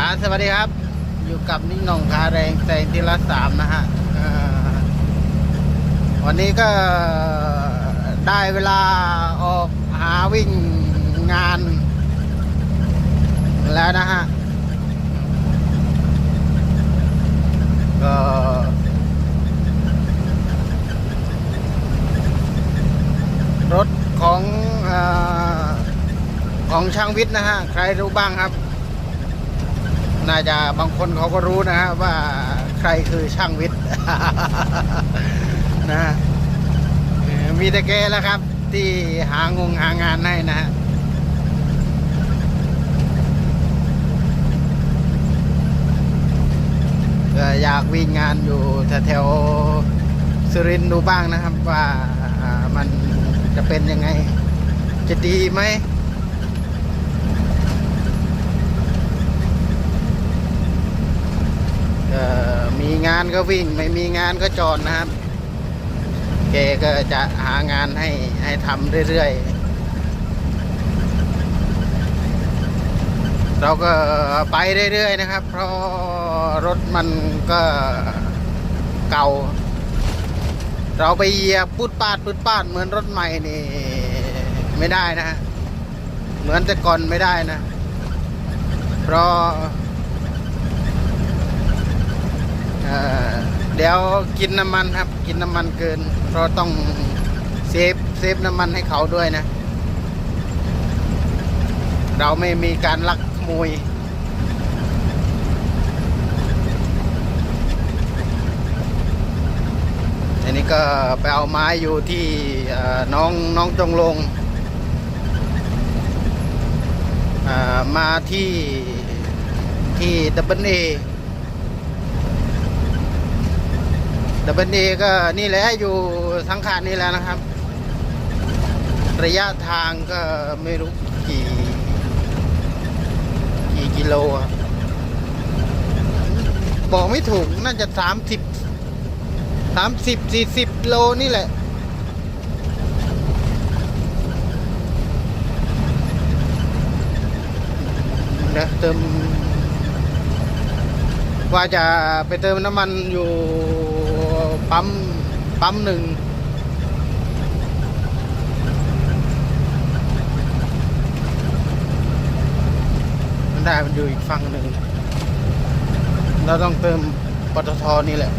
อ่าสวัสดีครับ อยู่กับนิ่งนองคาแรงแซงทีละสามนะฮะวันนี้ก็ได้เวลาออกหาวิ่งงาน แล้วนะฮะก็รถของอของช่างวิทย์นะฮะ ใครรู้บ้างครับ น่าจะบางคนเขาก็รู้นะฮะว่าใครคือช่างวิทย์นะมีแต่แกแล้วครับ ที่หางงหางานให้นะฮะอยากวิ่งงานอยู่แถวๆสุรินทร์ดูบ้างนะครับว่ามันจะเป็นยังไง จะดีไหมเอ่อมีงานก็วิ่ง ไม่มีงานก็จอดนะครับแกก็จะหางานให้ให้ทำเรื่อยๆ เราก็ไปเรื่อยๆนะครับ เพราะรถมันก็เก่า เราไปเหยียบพุดปาดพุดปาดเหมือนรถใหม่นี่ไม่ได้นะฮะเหมือนแต่ก่อนไม่ได้นะ เพราะ เดี๋ยวกินน้ำมันครับ กินน้ำมันเกิน เพราะต้องเซฟเซฟน้ำมันให้เขาด้วยนะ เราไม่มีการลักขโมยอันนี้ก็ไปเอาไม้อยู่ที่น้องน้องจงลง มาที่ที่ดับเบิลเอ ดับเบิลเอก็นี่แหละอยู่สังขารนี่แหล้วนะครับ ระยะทางก็ไม่รู้กี่กี่กิโลครับบอกไม่ถูกน่าจะสามสิบสามสิบสี่สิบโลนี่แหละ นะเติม ว่าจะไปเติมน้ำมันอยู่ ปั๊ม ปั๊มหนึ่งมันได้มันอยู่อีกฝั่งหนึ่งเราต้องเติมปตทนี่แหละ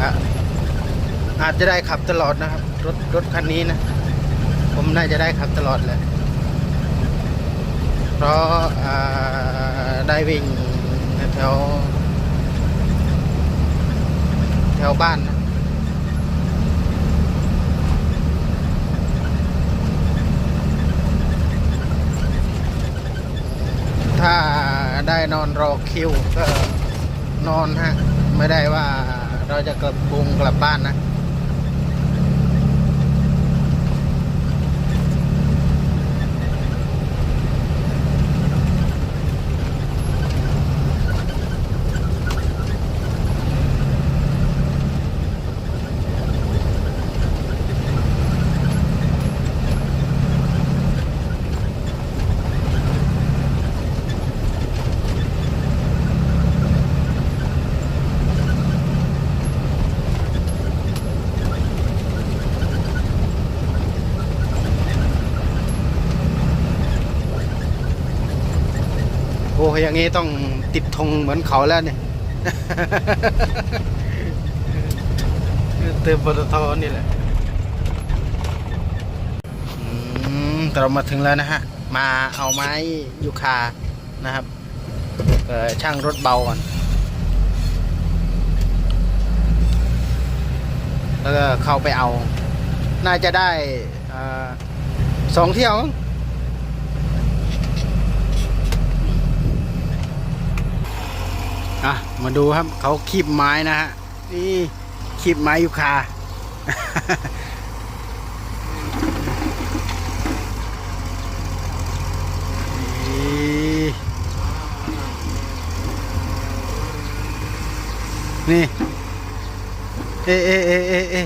อะอา จจะได้ขับตลอดนะครับ รถรถคันนี้นะ ผมน่าจะได้ขับตลอดแหละเพราะได้วิ่งแถว แถวบ้านนะถ้าได้นอนรอคิวก็นอนฮะ ไม่ได้ว่าเราจะกลับกรุงกลับบ้านนะ โอ้อย่างนี้ต้องติดธงเหมือนเขาแล้วเนี่ยเติมปตทนี่แหละอืมเรามาถึงแล้วนะฮะ มาเอาไม้ยูคานะครับเอ่อช่างรถเบาก่อน แล้วก็เข้าไปเอา น่าจะได้อ่าสองเที่ยว อะมาดูครับเขาคีบไม้นะฮะนี่คีบไม้ยูคานี่ เอเอเอเอเอ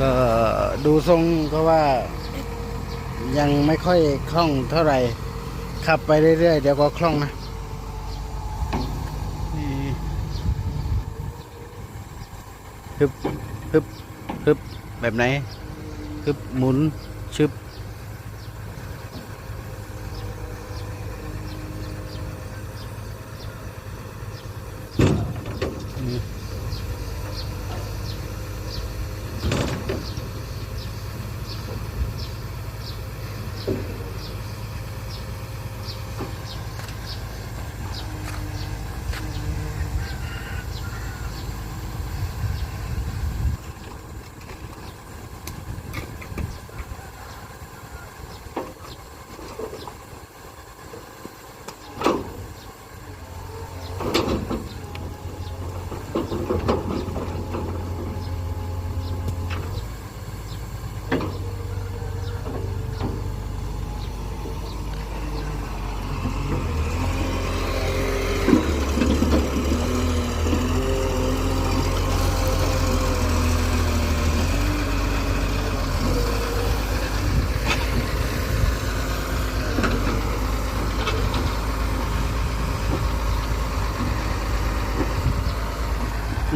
ก็ดูทรงก็ว่า ยังไม่ค่อยคล่องเท่าไหร่ ขับไปเรื่อยๆ เดี๋ยวก็คล่องนะนี่ฮึบฮึบฮึบแบบไหนฮึบหมุนชึบ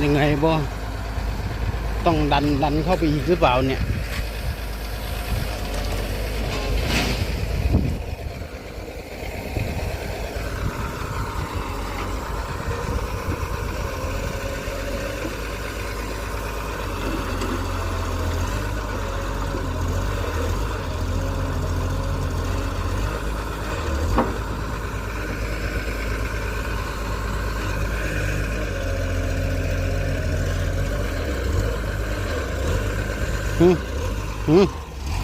ยังไงบ่ต้องดันดันเข้าไปอีกหรือเปล่าเนี่ย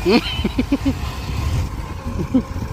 Hehehehe